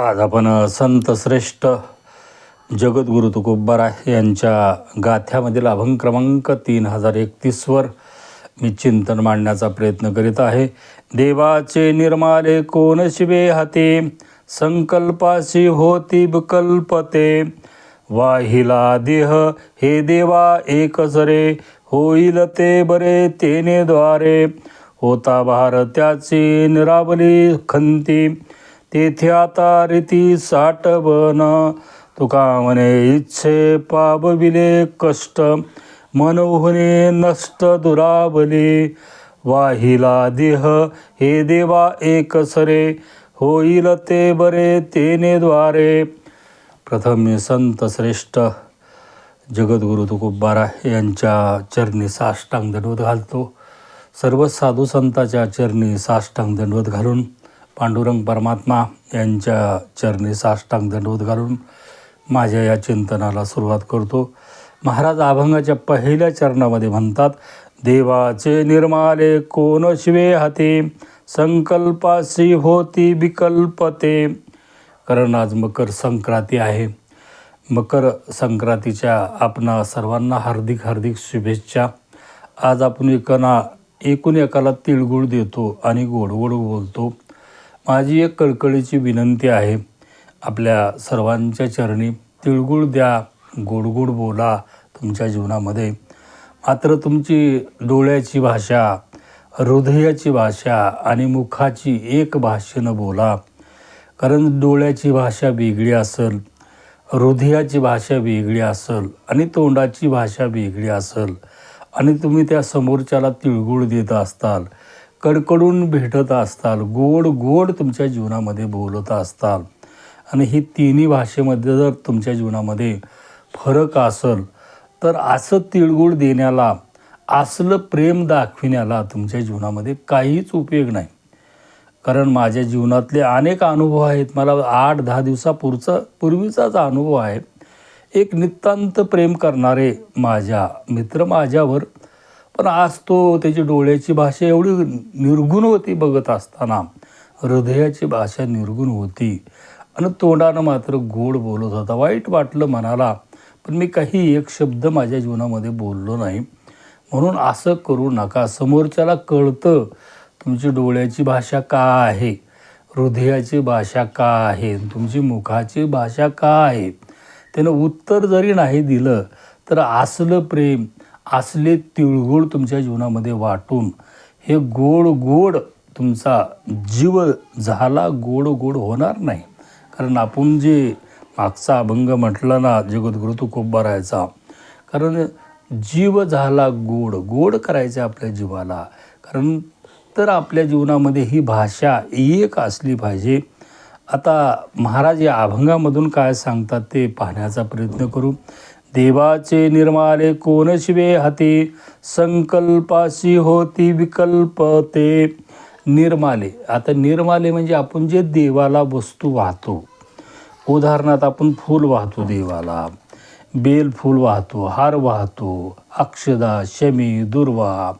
आज आपण संत श्रेष्ठ जगद्गुरु तुकोबारा यांच्या गाथ्यामधील अभंग क्रमांक तीन हजार एकतीसवर मी चिंतन मांडण्याचा प्रयत्न करीत आहे. देवाचे निर्माले कोण शिवे हाते? संकल्पाशी होती विकल्पते. वाहिला देह हे देवा एकसरे होईल ते बरे तेने द्वारे. होता भारत्याची निरावली खंती. तेथे आता रीती साठवण तुका म्हणे इच्छे पाबविले कष्ट मनोहने नष्ट दुरावली वाहिला देह हे देवा एक सरे होईल ते बरे तेने द्वारे. प्रथम संत श्रेष्ठ जगद्गुरु तुकोबारा यांच्या चरणी साष्टांग दंडवत घालतो. सर्व साधू संताच्या चरणी साष्टांग दंडवत घालून पांडुरंग परमात्मा यांच्या चरणी साष्टांग दंडवत घालून माझ्या या चिंतनाला सुरुवात करतो. महाराज अभंगाच्या पहिल्या चरणामध्ये म्हणतात देवाचे निर्माले कोण शिवे हाते? संकल्पाशी होती विकल्पते. कारण आज मकर संक्रांती आहे. मकर संक्रांतीच्या आपणा सर्वांना हार्दिक हार्दिक शुभेच्छा. आज आपण एकाना एकूण एकाला तिळगुळ देतो आणि गोड गोड बोलतो. माझी एक कळकळीची विनंती आहे. आपल्या सर्वांच्या चरणी तिळगुळ द्या गोडगोड बोला तुमच्या जीवनामध्ये. मात्र तुमची डोळ्याची भाषा हृदयाची भाषा आणि मुखाची एक भाषेनं बोला. कारण डोळ्याची भाषा वेगळी असेल हृदयाची भाषा वेगळी असेल आणि तोंडाची भाषा वेगळी असेल आणि तुम्ही त्या समोरच्याला तिळगुळ देत असताल कडकडून भेटत असताल गोड गोड तुमच्या जीवनामध्ये बोलत असताल. आणि ही तिन्ही भाषेमध्ये जर तुमच्या जीवनामध्ये फरक असेल तर असं तिळगुळ देण्याला असलं प्रेम दाखविण्याला तुमच्या जीवनामध्ये काहीच उपयोग नाही. कारण माझ्या जीवनातले अनेक अनुभव आहेत. मला आठ दहा दिवसापुरचा पूर्वीचाच अनुभव आहे. एक नितांत प्रेम करणारे माझ्या मित्र माझ्यावर पण आज तो त्याची डोळ्याची भाषा एवढी निर्गुण होती बघत असताना. हृदयाची भाषा निर्गुण होती. आणि तोंडानं मात्र गोड बोलत होता. वाईट वाटलं मनाला पण मी काही एक शब्द माझ्या जीवनामध्ये बोललो नाही. म्हणून असं करू नका. समोरच्याला कळतं तुमची डोळ्याची भाषा का आहे? हृदयाची भाषा का आहे? तुमची मुखाची भाषा का आहे? त्यानं उत्तर जरी नाही दिलं तर असलं प्रेम असले तिळगुळ तुमच्या जीवनामध्ये वाटून हे गोड गोड तुमचा जीव झाला गोड गोड होणार नाही. कारण आपण जे मागचा अभंग म्हटलं ना जगद्गुरु बरायचा कारण जीव झाला गोड गोड करायचं आपल्या जीवाला. कारण तर आपल्या जीवनामध्ये ही भाषा एक असली पाहिजे. आता महाराज या अभंगामधून काय सांगतात ते पाहण्याचा प्रयत्न करू. देवाचे निर्माले कोण शिवे हाती? संकल्पाशी होती विकल्प ते. निर्माले. आता निर्माले म्हणजे आपण जे देवाला वस्तू वाहतो. उदाहरणार्थ आपण फूल वाहतो देवाला. बेल फूल वाहतो हार वाहतो अक्षदा शमी दुर्वा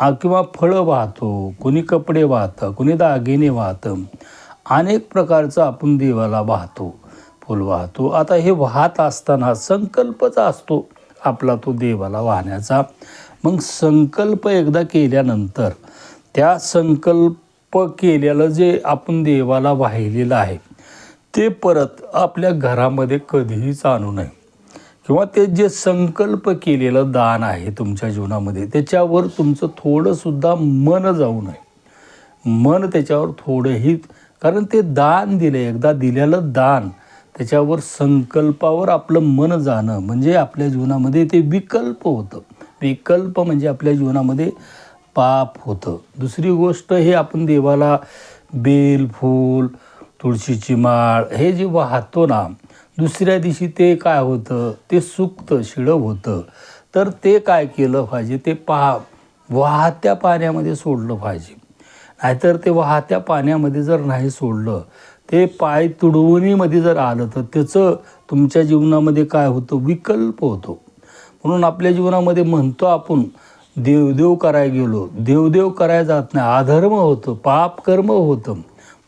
किंवा फळं वाहतो कोणी कपडे वाहतं कोणी दागिने वाहतं. अनेक प्रकारचं आपण देवाला वाहतो. फुल वाहतो आता हे वाहत असताना संकल्पच असतो आपला तो देवाला वाहण्याचा. मग संकल्प एकदा केल्यानंतर त्या संकल्प केलेलं जे आपण देवाला वाहिलेलं आहे ते परत आपल्या घरामध्ये कधीच आणू नये किंवा ते जे संकल्प केलेलं दान आहे तुमच्या जीवनामध्ये त्याच्यावर तुमचं थोडंसुद्धा मन जाऊ नये. मन त्याच्यावर थोडंही कारण ते दान दिलं एकदा दिलेलं दान त्याच्यावर संकल्पावर आपलं मन जाणं म्हणजे आपल्या जीवनामध्ये ते विकल्प होतं. विकल्प म्हणजे आपल्या जीवनामध्ये पाप होतं. दुसरी गोष्ट हे आपण देवाला बेल फूल तुळशीची माळ हे जे वाहतो ना दुसऱ्या दिवशी ते काय होतं? ते सुकतं शिळं होतं. तर ते काय केलं पाहिजे? ते पहा वाहत्या पाण्यामध्ये सोडलं पाहिजे. नाहीतर ते वाहत्या पाण्यामध्ये जर नाही सोडलं ते पाय तुडवणीमध्ये जर आलं तर त्याचं तुमच्या जीवनामध्ये काय होतं? विकल्प होतो. म्हणून आपल्या जीवनामध्ये म्हणतो आपण देवदेव करायला गेलो. देवदेव करायला जात नाही. अधर्म होतं पाप कर्म होतं.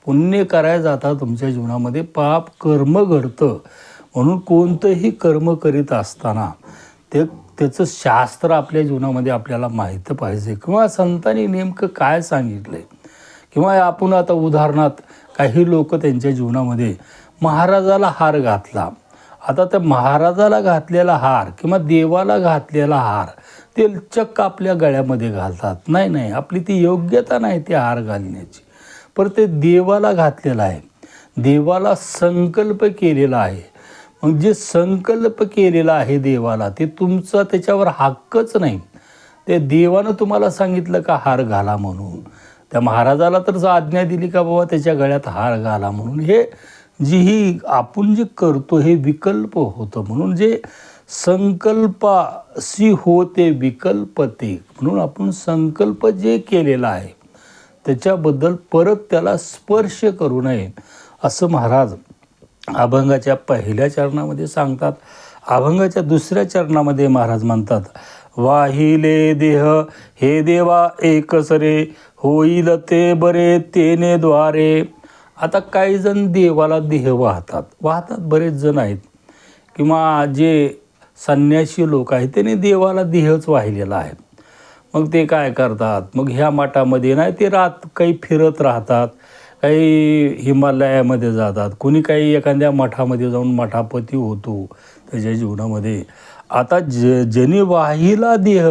पुण्य करायला जाता तुमच्या जीवनामध्ये. पाप कर्म घडतं. म्हणून कोणतंही कर्म करीत असताना ते त्याचं शास्त्र आपल्या जीवनामध्ये आपल्याला माहीत पाहिजे. किंवा संतांनी नेमकं काय सांगितलं आहे किंवा आपण आता उदाहरणार्थ काही लोक त्यांच्या जीवनामध्ये महाराजाला हार घातला. आता त्या महाराजाला घातलेला हार किंवा देवाला घातलेला हार ते चक्क आपल्या गळ्यामध्ये घालतात. नाही नाही आपली ती योग्यता नाही ते हार घालण्याची. पर ते देवाला घातलेलं आहे. देवाला संकल्प केलेला आहे. मग जे संकल्प केलेला आहे देवाला ते तुमचा त्याच्यावर हक्कच नाही. ते देवानं तुम्हाला सांगितलं का हार घाला म्हणून. त्या महाराजाला तर आज्ञा दिली का बाबा त्याच्या गळ्यात हार घाला म्हणून. हे जी ही आपण जे करतो हे विकल्प होतं म्हणून जे संकल्पाशी होते विकल्प ते म्हणून आपण संकल्प जे केलेला आहे त्याच्याबद्दल परत त्याला स्पर्श करू नये असं महाराज अभंगाच्या पहिल्या चरणामध्ये सांगतात. अभंगाच्या दुसऱ्या चरणामध्ये महाराज म्हणतात वाहिले देह. हे देवा एकसरे होईल ते बरे तेने द्वारे. आता काही जण देवाला देह वाहतात. वाहतात बरेच जण आहेत. किंवा जे संन्यासी लोक आहेत त्यांनी देवाला देहच वाहिलेला आहे. मग ते काय करतात? मग ह्या मठामध्ये नाही ते रात काही फिरत राहतात. काही हिमालयामध्ये जातात. कोणी काही एखाद्या मठामध्ये जाऊन मठापती होतो त्याच्या जीवनामध्ये. आता ज जनी वाहिला देह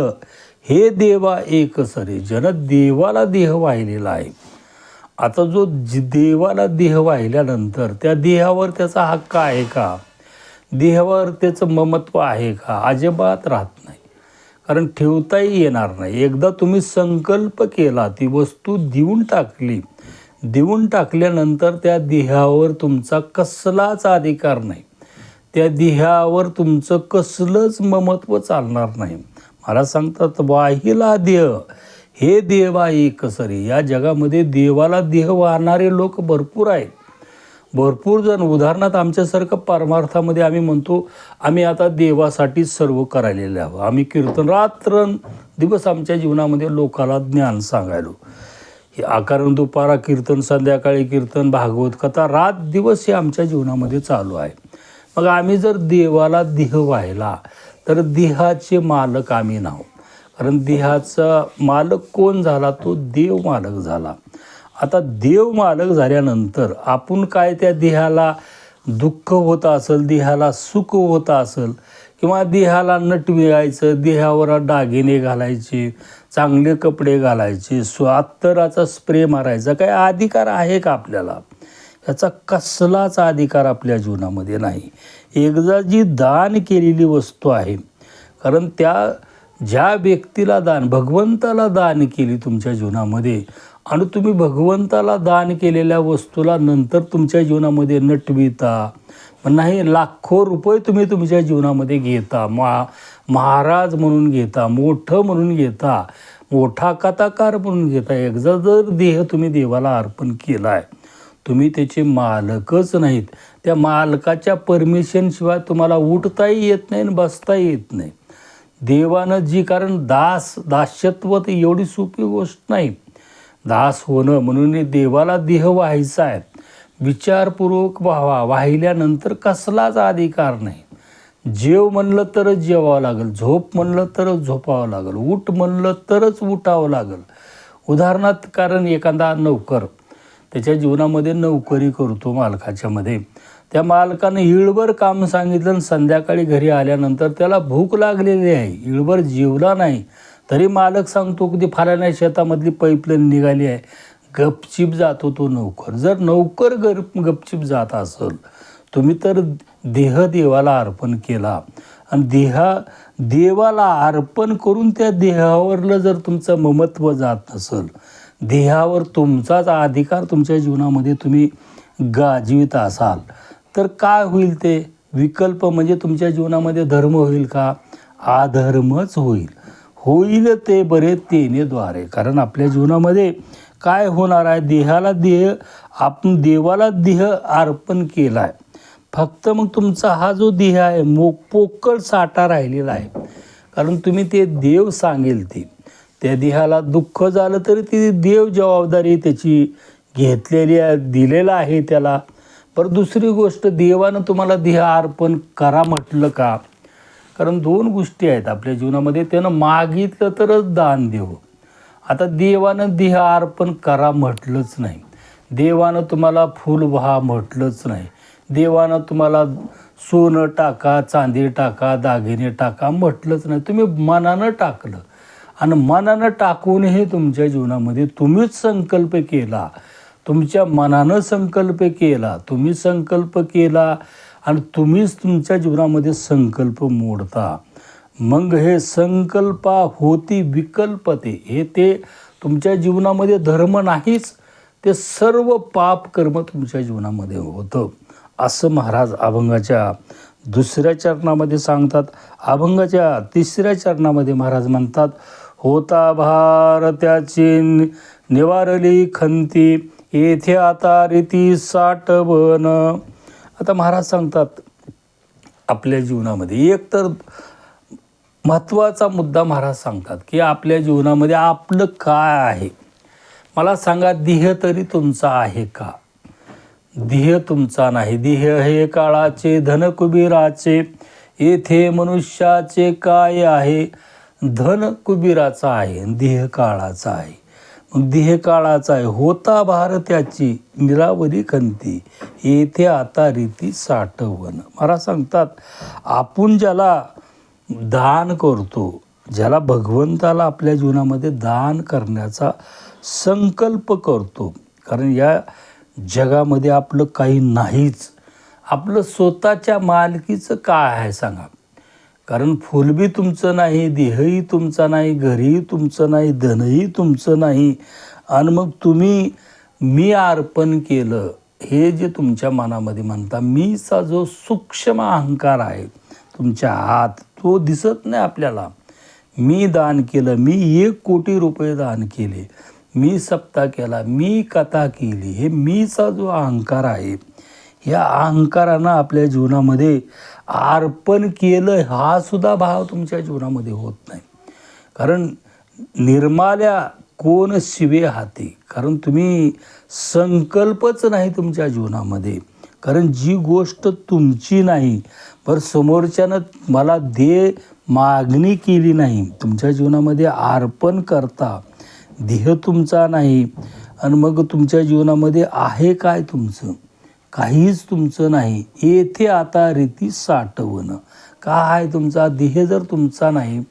हे देवा एक सरे. जन देवाला देह वाहिलेला आहे. आता जो ज देवाला देह वाहिल्यानंतर त्या देहावर त्याचा हक्क आहे का? देहावर त्याचं ममत्व आहे का? अजिबात राहत नाही. कारण ठेवताही येणार नाही. एकदा तुम्ही संकल्प केला ती वस्तू देऊन टाकली देऊन टाकल्यानंतर त्या देहावर तुमचा कसलाच अधिकार नाही. त्या देहावर तुमचं कसलंच ममत्व चालणार नाही. मला सांगतात वाहिला देह हे देवा एकसरी. या जगामध्ये देवाला देह वाहणारे लोक भरपूर आहेत. भरपूर जण उदाहरणार्थ आमच्यासारखं परमार्थामध्ये आम्ही म्हणतो आम्ही आता देवासाठी सर्व करायलेले आहोत. आम्ही कीर्तन रात्र दिवस आमच्या जीवनामध्ये लोकाला ज्ञान सांगायलो. आकारण दुपारा कीर्तन संध्याकाळी कीर्तन भागवत कथा रात दिवस हे आमच्या जीवनामध्ये चालू आहे. मग आम्ही जर देवाला देह व्हायला तर देहाचे मालक आम्ही नाव. कारण देहाचा मालक कोण झाला? तो देव मालक झाला. आता देव मालक झाल्यानंतर आपण काय त्या देहाला दुःख होत असेल देहाला सुख होत असेल किंवा देहाला नटविळायचं देहावर दागिने घालायचे चांगले कपडे घालायचे स्वात्तराचा स्प्रे मारायचा काय अधिकार आहे का आपल्याला? याचा कसलाच अधिकार आपल्या जीवनामध्ये नाही. एकदा जी दान केलेली वस्तू आहे कारण त्या ज्या व्यक्तीला दान भगवंताला दान केली तुमच्या जीवनामध्ये आणि तुम्ही भगवंताला दान केलेल्या वस्तूला नंतर तुमच्या जीवनामध्ये नटविता पण नाही लाखो रुपये तुम्ही तुमच्या जीवनामध्ये घेता. मा महाराज म्हणून घेता मोठं म्हणून घेता मोठा कथाकार म्हणून घेता. एकदा जर देह तुम्ही देवाला अर्पण केला आहे तुम्ही त्याचे मालकच नाहीत. त्या मालकाच्या परमिशनशिवाय तुम्हाला उठताही येत नाही आणि बसताही येत नाही. देवानं जी कारण दास दास्यत्व तर एवढी सोपी गोष्ट नाही. दास होणं म्हणून देवाला देह व्हायचा आहे. विचारपूर्वक व्हावा. वाहिल्यानंतर कसलाच अधिकार नाही. जेव म्हणलं तरच जेवावं लागेल झोप म्हणलं तरच झोपावं लागेल उठ म्हणलं तरच उठावं लागेल. उदाहरणार्थ कारण एखादा नौकर त्याच्या जीवनामध्ये नोकरी करतो मालकाच्यामध्ये त्या मालकानं इळभर काम सांगितलं आणि संध्याकाळी घरी आल्यानंतर त्याला भूक लागलेली आहे. इळभर जेवला नाही. तरी मालक सांगतो की ती फाल्याने शेतामधली पाईपलाईन निघाली आहे. गपचिप जातो तो नौकर. जर नौकर गर गपचिप जात असेल तुम्ही तर देह देवाला अर्पण केला. आणि देहा देवाला अर्पण करून त्या देहावरलं जर तुमचं ममत्व जात नसेल देहावर तुमचाच अधिकार तुमच्या जीवनामध्ये तुम्ही गाजवित असाल तर काय होईल ते? विकल्प म्हणजे तुमच्या जीवनामध्ये धर्म होईल का? अधर्मच होईल. होईल ते बरे तेनेद्वारे. कारण आपल्या जीवनामध्ये काय होणार आहे? देहाला देह आपण देवाला देह अर्पण केला आहे फक्त मग तुमचा हा जो देह आहे मो पोकळ साठा राहिलेला आहे. कारण तुम्ही ते देव सांगेल ते. त्या देहाला दुःख झालं तरी ती देव जबाबदारी त्याची घेतलेली आहे दिलेलं आहे त्याला. पर दुसरी गोष्ट देवानं तुम्हाला देह अर्पण करा म्हटलं का? कारण दोन गोष्टी आहेत आपल्या जीवनामध्ये. त्यानं मागितलं तरच दान देऊ आता देवानं देह अर्पण करा म्हटलंच नाही. देवानं तुम्हाला फूल व्हा म्हटलंच नाही. देवानं तुम्हाला सोनं टाका चांदी टाका दागिने टाका म्हटलंच नाही. तुम्ही मनानं टाकलं. आणि मनानं टाकूनही तुमच्या जीवनामध्ये तुम्हीच संकल्प केला. तुमच्या मनानं संकल्प केला. तुम्ही संकल्प केला आणि तुम्हीच तुमच्या जीवनामध्ये संकल्प मोडता. मग हे संकल्पा होती विकल्पते. हे ते तुमच्या जीवनामध्ये धर्म नाहीच ते सर्व पाप कर्म तुमच्या जीवनामध्ये होतं. असं महाराज अभंगाच्या दुसऱ्या चरणामध्ये सांगतात. अभंगाच्या तिसऱ्या चरणामध्ये महाराज म्हणतात होता भारत्याची निवारली खंती येथे आता रीती साठवण. आता महाराज सांगतात आपल्या जीवनामध्ये एक तर महत्त्वाचा मुद्दा महाराज सांगतात की आपल्या जीवनामध्ये आपलं काय आहे? मला सांगा देह तरी तुमचा आहे का? देह तुमचा नाही. देह हे काळाचे धन कुबीराचे येथे मनुष्याचे काय आहे? धन कुबीराचा आहे देह काळाचा आहे. मग देह काळाचा आहे. होता भारत्याची निरावरी खंती येथे आता रीती साठवण. मला सांगतात आपण ज्याला दान करतो ज्याला भगवंताला आपल्या जीवनामध्ये दान करण्याचा संकल्प करतो. कारण या जगामध्ये आपलं काही नाहीच. आपलं स्वतःच्या मालकीचं काय आहे सांगा? कारण फुलबी तुमचं नाही देहही तुमचा नाही घरही तुमचं नाही धनही तुमचं नाही. आणि मग तुम्ही मी अर्पण केलं हे जे तुमच्या मनामध्ये म्हणता मीचा जो सूक्ष्म अहंकार आहे तुमच्या हात तो दिसत नाही आपल्याला. मी दान केलं मी एक कोटी रुपये दान केले. मी सप्ताह केला मी कथा केली. हे मीचा जो अहंकार आहे या अहंकारानं आपल्या जीवनामध्ये अर्पण केलं हा सुद्धा भाव तुमच्या जीवनामध्ये होत नाही. कारण निर्माल्या कोण शिवे हाती? कारण तुम्ही संकल्पच नाही तुमच्या जीवनामध्ये. कारण जी गोष्ट तुमची नाही पर समोरच्यानं मला दे मागणी केली नाही तुमच्या जीवनामध्ये अर्पण करता देह तुमचा नाही आणि मग तुमच्या जीवनामध्ये आहे काय तुमचं? काहीच तुमचं नाही. येथे आता रीती साठवणं. का आहे तुमचा देह जर तुमचा नाही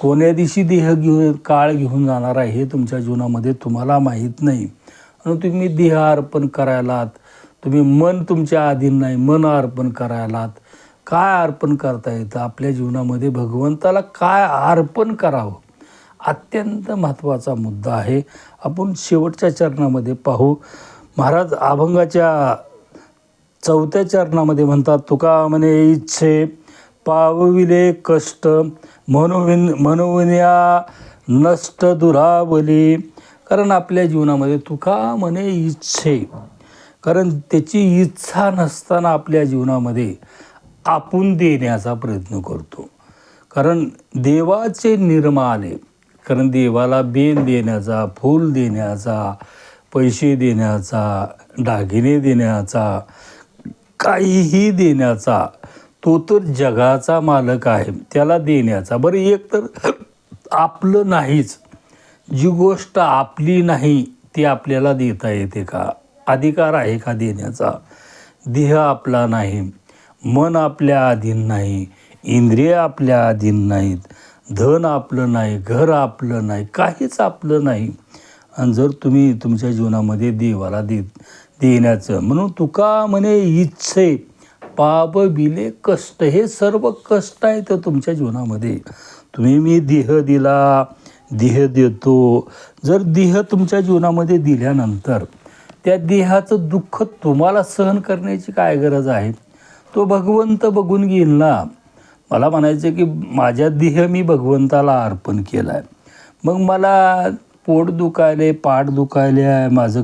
कोण्या दिवशी देह घेऊन काळ घेऊन जाणार आहे हे तुमच्या जीवनामध्ये तुम्हाला माहीत नाही. आणि तुम्ही देह अर्पण करायलात तुम्ही मन तुमच्या अधीन नाही मन अर्पण करायलात. काय अर्पण करता येतं? आपल्या जीवनामध्ये भगवंताला काय अर्पण करावं? अत्यंत महत्त्वाचा मुद्दा आहे. आपण शेवटच्या चरणामध्ये पाहू. महाराज अभंगाच्या चौथ्या चरणामध्ये म्हणतात तुका म्हणे इच्छे पावविले कष्ट मनोविन मनोविन्या नष्ट दुरावली. कारण आपल्या जीवनामध्ये तुका म्हणे इच्छे. कारण त्याची इच्छा नसताना आपल्या जीवनामध्ये आपण देण्याचा प्रयत्न करतो. कारण देवाचे निर्माले कारण देवाला बेन देण्याचा फूल देण्याचा पैसे देण्याचा दागिने देण्याचा काहीही देण्याचा तो तर जगाचा मालक आहे. त्याला देण्याचा. बरं एक तर आपलं नाहीच. जी गोष्ट आपली नाही ती आपल्याला देता येते का? अधिकार आहे का देण्याचा? देह आपला नाही मन आपल्या अधीन नाही इंद्रिय आपल्या अधीन नाहीत धन आपलं नाही घर आपलं नाही काहीच आपलं नाही. आणि जर तुम्ही तुमच्या जीवनामध्ये देवाला दे देण्याचं म्हणून तुका म्हणे इच्छे पाप बिले कष्ट हे सर्व कष्ट आहेत तुमच्या जीवनामध्ये. तुम्ही मी देह दिला देह देतो. जर देह तुमच्या जीवनामध्ये दिल्यानंतर त्या देहाचं दुःख तुम्हाला सहन करण्याची काय गरज आहे? तो भगवंत बघून घेईल ना. मला म्हणायचं की माझ्या देह मी भगवंताला अर्पण केला आहे मग मला पोट दुखायले पाठ दुखायले आहे माझं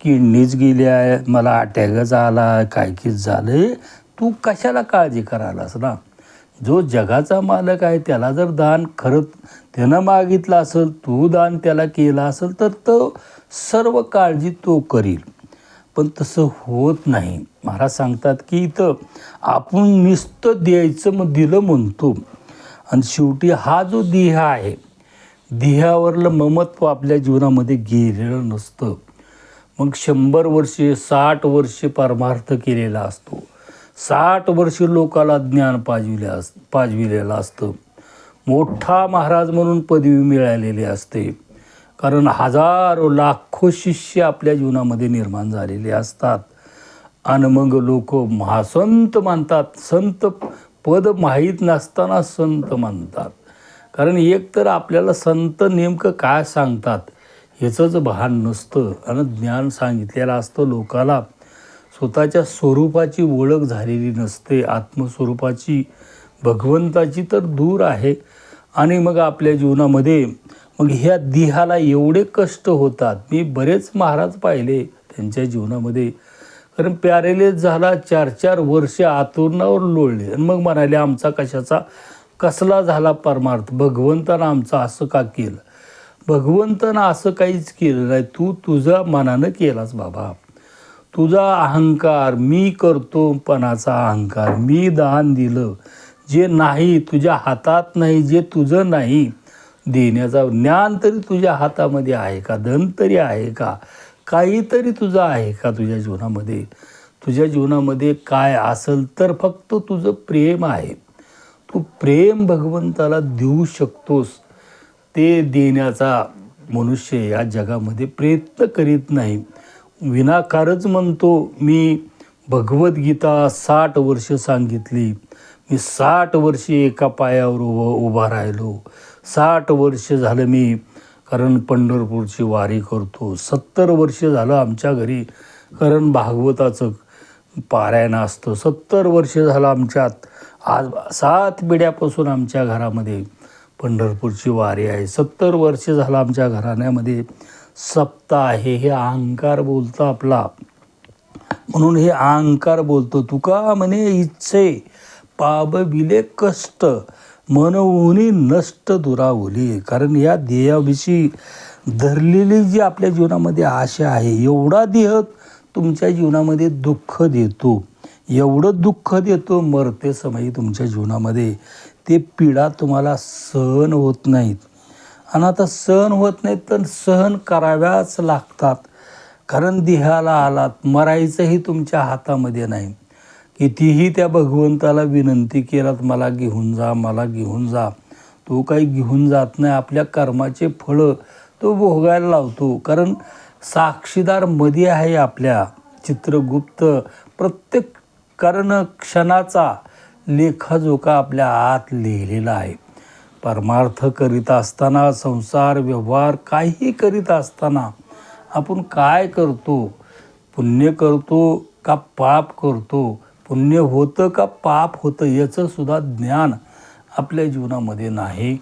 किडनीच गेली आहे मला अटॅकच आला काय की झालं तू कशाला काळजी करायलास ना? जो जगाचा मालक आहे त्याला जर दान खरंच त्यानं मागितलं असेल तू दान त्याला केलं असेल तर तो सर्व काळजी तो करील. पण तसं होत नाही. महाराज सांगतात की इथं आपण नुसतं द्यायचं मग दिलं म्हणतो. आणि शेवटी हा जो देह आहे देहावरलं ममत्व आपल्या जीवनामध्ये गेलेलं नसतं. मग शंभर वर्षे साठ वर्षे परमार्थ केलेला असतो. साठ वर्ष लोकाला ज्ञान पाजविले अस पाजविलेलं असतं. मोठा महाराज म्हणून पदवी मिळालेली असते. कारण हजारो लाखो शिष्य आपल्या जीवनामध्ये निर्माण झालेले असतात. आणि मग लोक महासंत मानतात. संत पद माहीत नसताना संत मानतात. कारण एक तर आपल्याला संत नेमकं काय सांगतात ह्याचंच भान नसतं. आणि ज्ञान सांगितलेलं असतं लोकाला. स्वतःच्या स्वरूपाची ओळख झालेली नसते. आत्मस्वरूपाची भगवंताची तर दूर आहे. आणि मग आपल्या जीवनामध्ये मग ह्या देहाला एवढे कष्ट होतात. मी बरेच महाराज पाहिले त्यांच्या जीवनामध्ये. कारण पॅरेलेस झाला चार चार वर्ष आतुरणावर लोळले. आणि मग म्हणाले आमचा कशाचा? कसला झाला परमार्थ? भगवंतानं आमचं असं का केलं? भगवंतानं असं काहीच केलं नाही. तू तुझ्या मनानं केलास बाबा. तुझा अहंकार मी करतो पणाचा अहंकार. मी दान दिलं. जे नाही तुझ्या हातात नाही जे तुझं नाही देण्याचा ज्ञान तरी तुझ्या हातामध्ये आहे का? धन तरी आहे का? काहीतरी तुझं आहे का तुझ्या जीवनामध्ये? तुझ्या जीवनामध्ये काय असेल तर फक्त तुझं प्रेम आहे. तू प्रेम भगवंताला देऊ शकतोस. ते देण्याचा मनुष्य या जगामध्ये प्रयत्न करीत नाही. विनाकारच म्हणतो. मी भगवद्गीता साठ वर्ष सांगितली. मी साठ वर्षे एका पायावर उभं उभा राहिलो. साठ वर्ष झालं मी कारण पंढरपूरची वारी करतो. सत्तर वर्ष झालं आमच्या घरी कारण भागवताचं पारायण असतं. सत्तर वर्ष झालं आमच्यात. आज सात पिढ्यापासून आमच्या घरामध्ये पंढरपूरची वारी आहे. सत्तर वर्ष झालं आमच्या घराण्यामध्ये सप्त आहे हे अहंकार बोलतो आपला. म्हणून हे अहंकार बोलतो. तुका म्हणे इच्छे पाबविले कष्ट मनवुनी नष्ट दुरावली. कारण या देहाविषयी धरलेली जी आपल्या जीवनामध्ये आशा आहे एवढा देह तुमच्या जीवनामध्ये दुःख देतो. एवढं दुःख देतो मरते समयी तुमच्या जीवनामध्ये. ते पीडा तुम्हाला सहन होत नाहीत. आणि आता सहन होत नाहीत तर सहन कराव्याच लागतात. कारण देहाला आलात मरायचंही तुमच्या हातामध्ये नाही. कितीही त्या भगवंताला विनंती केलात मला घेऊन जा मला घेऊन जा. तो काही घेऊन जात नाही आपल्या कर्माचे फळं तो भोगायला लावतो. कारण साक्षीदारमध्ये आहे आपल्या चित्रगुप्त. प्रत्येक कारण क्षणाचा लेखाजोखा आपल्या आत लिहिलेला आहे. परमार्थ करीत असताना संसार व्यवहार काही करीत असताना आपण काय करतो? पुण्य करतो का पाप करतो? पुण्य होतं का पाप होतं? याचंसुद्धा ज्ञान आपल्या जीवनामध्ये नाही.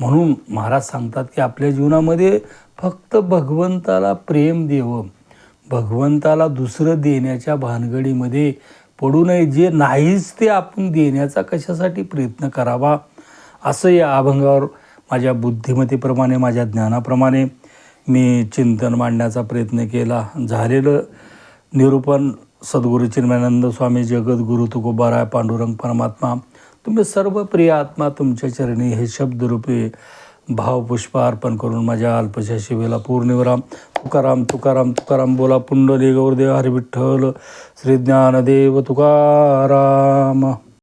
म्हणून महाराज सांगतात की आपल्या जीवनामध्ये फक्त भगवंताला प्रेम देवं भगवंताला दुसरं देण्याच्या भानगडीमध्ये पडू नये. जे नाहीच ते आपण देण्याचा कशासाठी प्रयत्न करावा? असं या अभंगावर माझ्या बुद्धिमत्तेप्रमाणे माझ्या ज्ञानाप्रमाणे मी चिंतन मांडण्याचा प्रयत्न केला. झालेलं निरूपण सद्गुरू चिन्मयानंद स्वामी जगद्गुरु तुकोबाराय पांडुरंग परमात्मा तुम्ही सर्व प्रिय आत्मा तुमच्या चरणी हे शब्दरूपे भावपुष्प अर्पण करून माझ्या अल्पशा शिवेला पूर्णिवराम. तुकाराम तुकाराम तुकाराम बोला पुंडली गौरदेव हरिविठ्ठल श्री ज्ञानदेव तुकाराम.